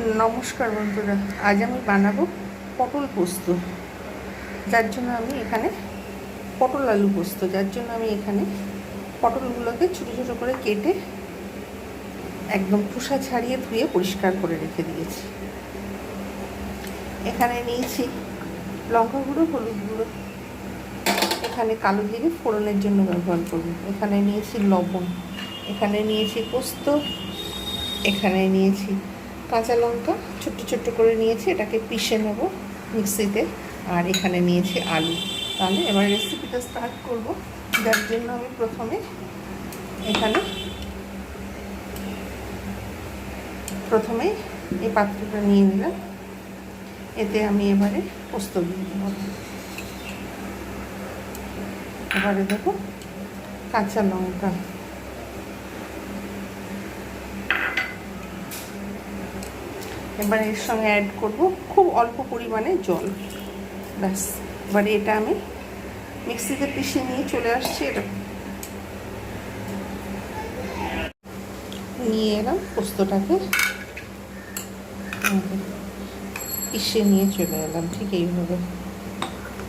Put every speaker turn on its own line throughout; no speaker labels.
নমস্কার বন্ধুরা, আজ আমি বানাবো পটল পোস্ত। যার জন্য আমি এখানে পটল আলু পোস্ত, যার জন্য আমি এখানে পটলগুলোকে ছোটো ছোটো করে কেটে একদম খোসা ছাড়িয়ে ধুয়ে পরিষ্কার করে রেখে দিয়েছি। এখানে নিয়েছি লঙ্কা গুঁড়ো, হলুদ গুঁড়ো। এখানে কালো জিরে ফোড়নের জন্য ব্যবহার করব। এখানে নিয়েছি লবণ, এখানে নিয়েছি পোস্ত, এখানে নিয়েছি কাঁচা লঙ্কা ছোট্ট ছোট্ট করে নিয়েছি, এটাকে পিষে নেব মিক্সিতে। আর এখানে নিয়েছি আলু। তাহলে এবার রেসিপিটা স্টার্ট করব। যার জন্য আমি প্রথমে এখানে প্রথমে এই পাত্রটা নিয়ে নিলাম। এতে আমি এবারে পোস্ত দিয়ে দেবো। এবারে দেবো কাঁচা লঙ্কা এবার এর সঙ্গে অ্যাড করব খুব অল্প পরিমাণে জল। ব্যাস, এবার এটা আমি মিক্সিতে পিষে নিয়ে চলে আসছি এটা। নিয়ে এলাম পোস্তটাকে। পিষে নিয়ে চলে এলাম, ঠিক এইভাবে।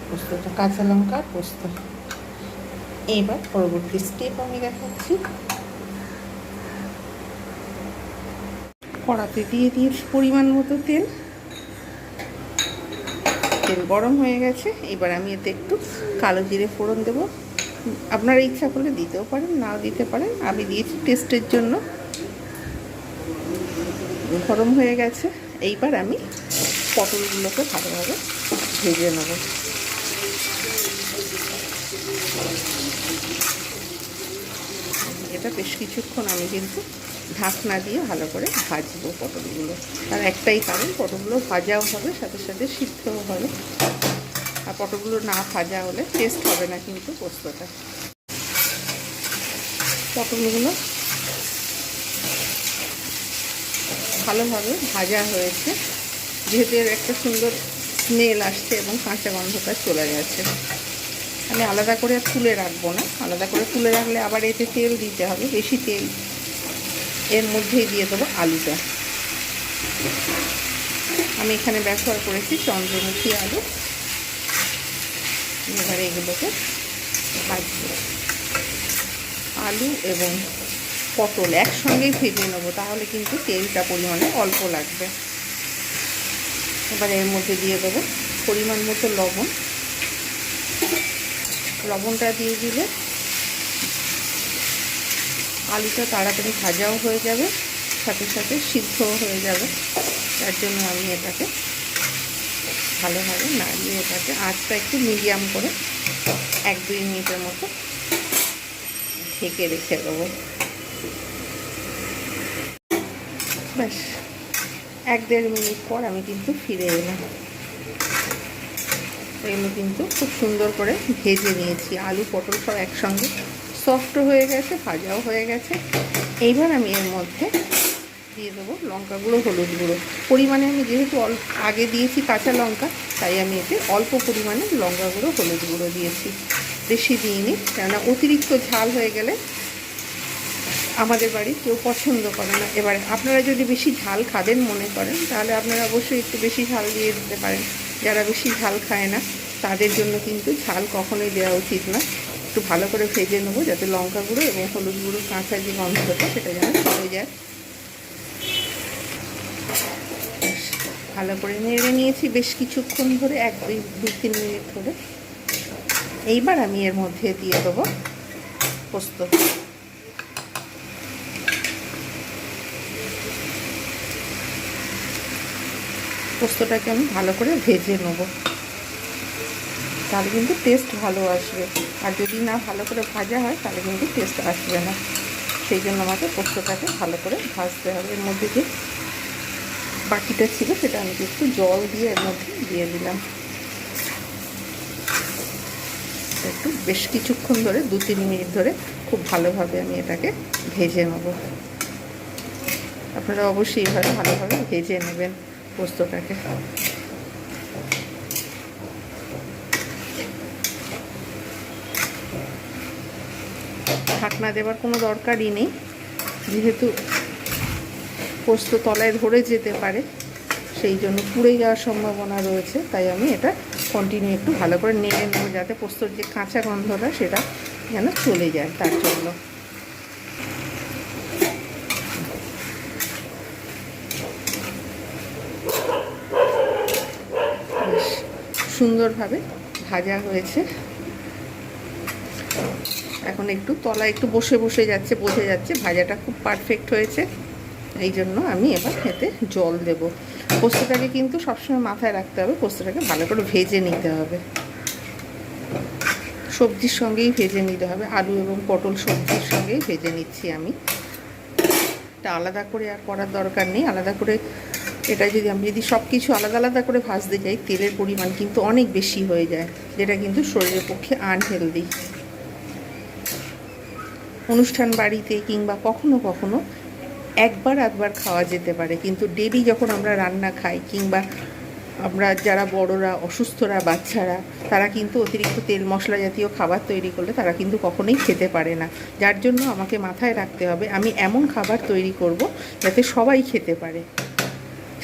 পোস্তটা, কাঁচা লঙ্কা পোস্ত। এবার পরবর্তী স্টেপ আমি দেখাচ্ছি। কড়াতে দিয়ে দিয়েছি পরিমাণ মতো তেল। তেল গরম হয়ে গেছে। এবার আমি এতে একটু কালো জিরে ফোড়ন দেব। আপনারা ইচ্ছা করলে দিতেও পারেন, নাও দিতে পারেন। আমি দিয়েছি টেস্টের জন্য। গরম হয়ে গেছে। এইবার আমি পটলগুলোকে ভালোভাবে ভেজে নেব। এটা বেশ কিছুক্ষণ আমি কিন্তু ঢাকনা দিয়ে ভালো করে ভাজবো পটলগুলো। তার একটাই কারণ, পটলগুলো ভাজাও হবে, সাথে সাথে সিদ্ধও হবে। আর পটলগুলো না ভাজা হলে টেস্ট হবে না কিন্তু পোস্তটা। পটলগুলো ভালোভাবে ভাজা হয়েছে। যেহেতু এর একটা সুন্দর স্মেল আসছে এবং কাঁচা গন্ধটা চলে গেছে। আমি আলাদা করে তুলে রাখব না। আলাদা করে তুলে রাখলে আবার এতে তেল দিতে হবে, বেশি তেল এর মধ্যেই দিয়ে দেবো আলুটা। আমি এখানে ব্যবহার করেছি চন্দ্রমুখী আলু। এবারে এগুলোকে ভাজবো। আলু এবং পটল একসঙ্গেই ভেজে নেব, তাহলে কিন্তু তেলটা পরিমাণে অল্প লাগবে। এবার এর মধ্যে দিয়ে দেবো পরিমাণ মতো লবণ। লবণটা দিয়ে দিলে আলুটা তাড়াতাড়ি ভাজাও হয়ে যাবে, সাথে সাথে সিদ্ধও হয়ে যাবে। তার জন্য আমি এটাকে ভালোভাবে নাড়িয়ে এটাকে আঁচটা একটু মিডিয়াম করে এক দুই মিনিটের মতো ঢেকে রেখে দেবো। ব্যাস, এক দেড় মিনিট পর আমি কিন্তু ফিরে এলাম। এগুলো কিন্তু খুব সুন্দর করে ভেজে নিয়েছি, আলু পটল সব একসঙ্গে। সফট হয়ে গেছে, ভাজাও হয়ে গেছে। এইবার আমি এর মধ্যে দিয়ে দেবো লঙ্কা গুঁড়ো, হলুদ গুঁড়ো। পরিমাণে আমি যেহেতু আগে দিয়েছি কাঁচা লঙ্কা, তাই আমি এতে অল্প পরিমাণে লঙ্কা গুঁড়ো, হলুদ গুঁড়ো দিয়েছি। বেশি দিইনি, কেননা অতিরিক্ত ঝাল হয়ে গেলে আমাদের বাড়ি কেউ পছন্দ করে না। এবার আপনারা যদি বেশি ঝাল খাবেন মনে করেন, তাহলে আপনারা অবশ্যই একটু বেশি ঝাল দিয়ে দিতে পারেন। যারা বেশি ঝাল খায় না, তাদের জন্য কিন্তু ঝাল কখনোই দেওয়া উচিত না। একটু ভালো করে ভেজে নেব, যাতে লঙ্কা গুঁড়ো এবং হলুদ গুঁড়ো কাঁচা যে গন্ধটা সেটা যেন চলে যায়। ভালো করে নেড়ে নিয়েছি বেশ কিছুক্ষণ ধরে, এক দুই দু তিন মিনিট ধরে। এইবার আমি এর মধ্যে দিয়ে দেবো পোস্ত। পোস্তটাকে আমি ভালো করে ভেজে নেব। তাহলে কিন্তু টেস্ট ভালো আসবে। আর যদি না ভালো করে ভাজা হয়, তাহলে কিন্তু টেস্ট আসবে না। সেই জন্য আমাকে পোস্তটাকে ভালো করে ভাজতে হবে। এর মধ্যে যে বাকিটা ছিল, সেটা আমি একটু জল দিয়ে এর মধ্যে দিয়ে দিলাম। একটু বেশ কিছুক্ষণ ধরে, দু তিন মিনিট ধরে খুব ভালোভাবে আমি এটাকে ভেজে নেব। আপনারা অবশ্যই এভাবে ভালোভাবে ভেজে নেবেন পোস্তটাকে। ঢাকনা দেওয়ার কোনো দরকারই নেই। যেহেতু পোস্ত তলায় ধরে যেতে পারে, সেই জন্য পুড়ে যাওয়ার সম্ভাবনা রয়েছে। তাই আমি এটা কন্টিনিউ একটু ভালো করে নেড়ে নেব যাতে পোস্তর যে কাঁচা গন্ধটা সেটা যেন চলে যায় তার জন্য। সুন্দরভাবে ভাজা হয়েছে। এখন একটু তলা একটু বসে বসে যাচ্ছে, বোঝা যাচ্ছে। ভাজাটা খুব পারফেক্ট হয়েছে। এই জন্য আমি এবার এতে জল দেব। পোস্তটাকে কিন্তু সবসময় মাথায় রাখতে হবে। পোস্তটাকে ভালো করে ভেজে নিতে হবে। সবজির সঙ্গেই ভেজে নিতে হবে। আলু এবং পটল সবজির সঙ্গেই ভেজে নিচ্ছি আমি। এটা আলাদা করে আর করার দরকার নেই। আলাদা করে এটা যদি আমি যদি সব কিছু আলাদা আলাদা করে ভাজতে যাই, তেলের পরিমাণ কিন্তু অনেক বেশি হয়ে যায়, যেটা কিন্তু শরীরের পক্ষে আনহেলদি অনুষ্ঠান বাড়িতে কিংবা কখনো কখনো একবার একবার খাওয়া যেতে পারে। কিন্তু ডেলি যখন আমরা রান্না খাই কিংবা আমরা যারা বড়রা, অসুস্থরা, বাচ্চারা, তারা কিন্তু অতিরিক্ত তেল মশলা জাতীয় খাবার তৈরি করলে তারা কিন্তু কখনোই খেতে পারে না। যার জন্য আমাকে মাথায় রাখতে হবে, আমি এমন খাবার তৈরি করব যাতে সবাই খেতে পারে।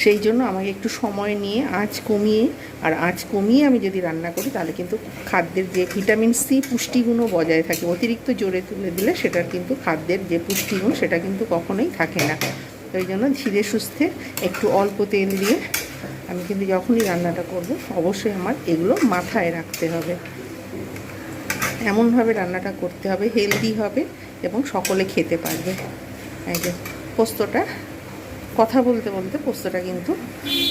সেই জন্য আমাকে একটু সময় নিয়ে আঁচ কমিয়ে, আর আঁচ কমিয়ে আমি যদি রান্না করি তাহলে কিন্তু খাদ্যের যে ভিটামিন সি পুষ্টিগুণও বজায় থাকে। অতিরিক্ত জোরে তুলে দিলে সেটার কিন্তু খাদ্যের যে পুষ্টিগুণ সেটা কিন্তু কখনোই থাকে না। ওই জন্য ধীরে সুস্থে একটু অল্প তেল দিয়ে আমি কিন্তু যখনই রান্নাটা করব অবশ্যই আমার এগুলো মাথায় রাখতে হবে। এমনভাবে রান্নাটা করতে হবে, হেলদি হবে এবং সকলে খেতে পারবে। এই যে পোস্তটা কথা বলতে বলতে পোস্তটা কিন্তু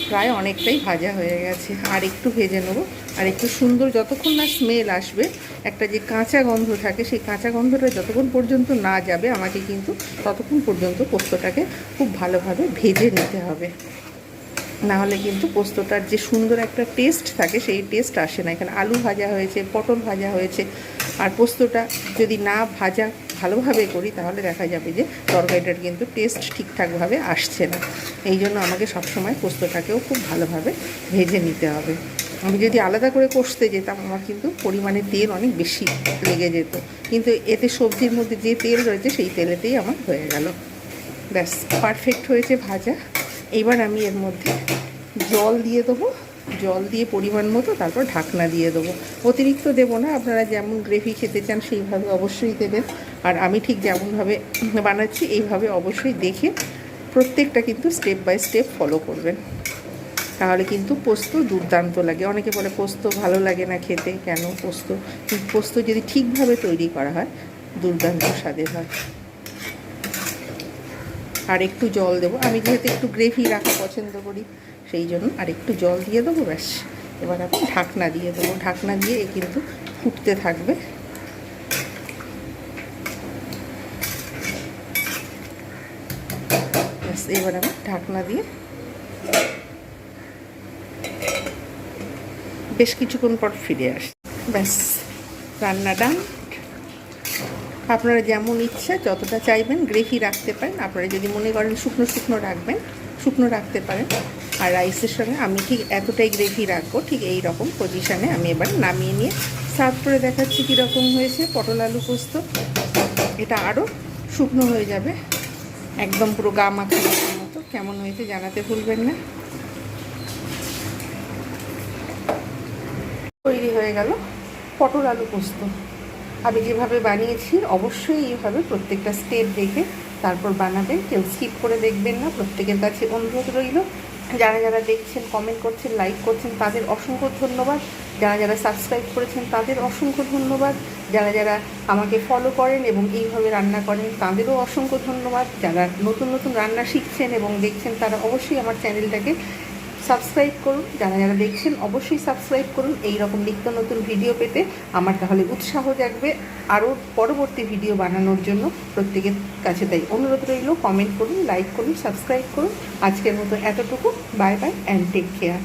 প্রায় অনেকটাই ভাজা হয়ে গেছে। আর একটু ভেজে নেব। আর একটু সুন্দর যতক্ষণ না স্মেল আসবে, একটা যে কাঁচা গন্ধ থাকে, সেই কাঁচা গন্ধটা যতক্ষণ পর্যন্ত না যাবে, আমাকে কিন্তু ততক্ষণ পর্যন্ত পোস্তটাকে খুব ভালোভাবে ভেজে নিতে হবে। না হলে কিন্তু পোস্তটার যে সুন্দর একটা টেস্ট থাকে, সেই টেস্ট আসে না। এখানে আলু ভাজা হয়েছে, পটল ভাজা হয়েছে আর পোস্তটা যদি না ভাজা ভালোভাবে করি, তাহলে দেখা যাবে যে তরকারিটার কিন্তু টেস্ট ঠিকঠাকভাবে আসছে না। এই জন্য আমাকে সবসময় পোস্তটাকেও খুব ভালোভাবে ভেজে নিতে হবে। আমি যদি আলাদা করে কষতে যেতাম, আমার কিন্তু পরিমাণে তেল অনেক বেশি লেগে যেত। কিন্তু এতে সবজির মধ্যে যে তেল রয়েছে, সেই তেলেতেই আমার হয়ে গেল। ব্যাস পারফেক্ট হয়েছে ভাজা। এইবার আমি এর মধ্যে জল দিয়ে দেবো। জল দিয়ে পরিমাণ মতো তারপর ঢাকনা দিয়ে দেবো। অতিরিক্ত দেবো না, আপনারা যেমন গ্রেভি খেতে চান সেইভাবে অবশ্যই দেবেন। আর আমি ঠিক যেমনভাবে বানাচ্ছি, এইভাবে অবশ্যই দেখে প্রত্যেকটা কিন্তু স্টেপ বাই স্টেপ ফলো করবেন। তাহলে কিন্তু পোস্ত দুর্দান্ত লাগে। অনেকে বলে, পোস্ত ভালো লাগে না খেতে। কেন পোস্ত? পোস্ত যদি ঠিকভাবে তৈরি করা হয়, দুর্দান্ত স্বাদের হয়। আর একটু জল দেবো। আমি যেহেতু একটু গ্রেভি রাখা পছন্দ করি সেই জন্য আর একটু জল দিয়ে দেবো, ব্যাস। এবার আমি ঢাকনা দিয়ে দেবো। ঢাকনা দিয়ে কিন্তু ফুটতে থাকবে। এবার আমি ঢাকনা দিয়ে বেশ কিছুক্ষণ পর ফিরে আসি। ব্যাস, রান্না ডান। আপনারা যেমন ইচ্ছা, যতটা চাইবেন, গ্রেভি রাখতে পারেন। আপনারা যদি মনে করেন শুকনো শুকনো রাখবেন, শুকনো রাখতে পারেন। আর রাইসের সঙ্গে আমি ঠিক এতটাই গ্রেভি রাখব, ঠিক এই রকম পজিশানে আমি এবার নামিয়ে নিয়ে সার্ভ করে দেখাচ্ছি কীরকম হয়েছে পটল আলু পোস্ত। এটা আরও শুকনো হয়ে যাবে। একদম পুরো গা মাখা মাখার মতো। কেমন হয়েছে জানাতে ভুলবেন না। তৈরি হয়ে গেল পটল আলু পোস্ত। আমি যেভাবে বানিয়েছি অবশ্যই এইভাবে প্রত্যেকটা স্টেপ দেখে তারপর বানাবেন। কেউ স্কিপ করে দেখবেন না। প্রত্যেকের কাছে অনুরোধ রইল। যারা যারা দেখছেন কমেন্ট করছেন লাইক করছেন, তাদের অসংখ্য ধন্যবাদ। যারা যারা সাবস্ক্রাইব করেছেন, তাদের অসংখ্য ধন্যবাদ। যারা যারা আমাকে ফলো করেন এবং এইভাবে রান্না করেন, তাদেরও অসংখ্য ধন্যবাদ। যারা নতুন নতুন রান্না শিখছেন এবং দেখছেন, তারা অবশ্যই আমার চ্যানেলটাকে সাবস্ক্রাইব করুন। যারা যারা দেখছেন, অবশ্যই সাবস্ক্রাইব করুন। এই রকম নিত্য নতুন ভিডিও পেতে আমার তাহলে উৎসাহ জাগবে আরও পরবর্তী ভিডিও বানানোর জন্য প্রত্যেকের কাছে তাই অনুরোধ রইল। কমেন্ট করুন লাইক করুন সাবস্ক্রাইব করুন। আজকের মতো এতটুকু। Bye bye and take care